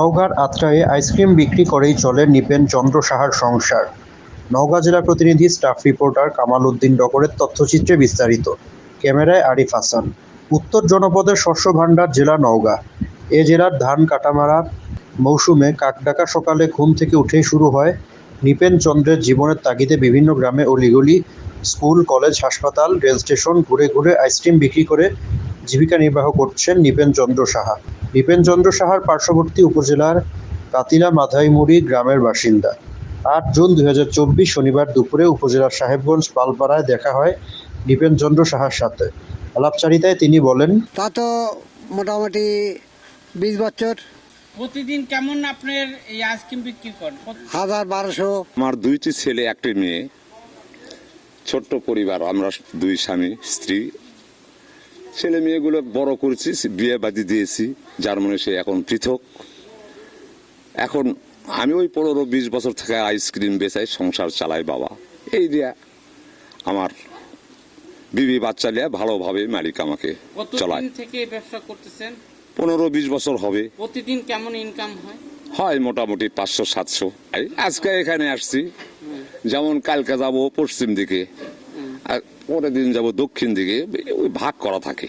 জেলার আত্রায়ে আইসক্রিম বিক্রি করেই চলে নিপেন চন্দ্র সাহার সংসার। নওগাঁ জেলা প্রতিনিধি, স্টাফ রিপোর্টার কামাল উদ্দিন ডকরের তথ্যচিত্রে বিস্তারিত। ক্যামেরায় আরিফ হাসান। উত্তর জনপদের শস্য ভাণ্ডার জেলা নওগাঁ। এ জেলার ধান, কাটামারা মৌসুমে কাকডাকা সকালে ঘুম থেকে উঠেই শুরু হয় নিপেন চন্দ্রের জীবনের তাগিদে বিভিন্ন গ্রামে অলিগলি স্কুল, কলেজ, হাসপাতাল, রেল স্টেশন ঘুরে ঘুরে আইসক্রিম বিক্রি করে জীবিকা নির্বাহ করছেন নিপেন চন্দ্র সাহা। নিপেন চন্দ্র সাহার পার্শ্ববর্তী উপজেলার কাতিলা মাধাইমুড়ি গ্রামের বাসিন্দা। আট জুন দু হাজার চব্বিশ শনিবার দুপুরে উপজেলার সাহেবগঞ্জ পালপাড়ায় দেখা হয় নিপেন চন্দ্র সাহার সাথে। আলাপচারিতায় তিনি বলেন তা তো মোটামুটি বিশ বছর। প্রতিদিন কেমন আপনার এই আইসক্রিম বিক্রি করেন? হাজার বারোশো। আমার দুইটি ছেলে একটি মেয়ে ছোট্ট পরিবার আমরা দুই স্বামী স্ত্রী ছেলে মেয়েগুলো বড় করেছি বিয়ে বাদি দিয়েছি যার মনে সে এখন পৃথক। এখন আমি ওই পনেরো বিশ বছর থেকে আইসক্রিম বেচাই সংসার চালাই বাবা। এই দিয়া আমার বিবি বাচ্চা লিয়া ভালোভাবে মালিক আমাকে চলায়। থেকে ব্যবসা করতেছেন? পনেরো বিশ বছর হবে। প্রতিদিন কেমন ইনকাম হয়? হয় মোটামুটি পাঁচশো সাতশো। আজকে এখানে আসছি। যেমন কালকে যাব পশ্চিম দিকে আর পরের দিন যাব দক্ষিণ দিকে। ভাগ করা থাকে।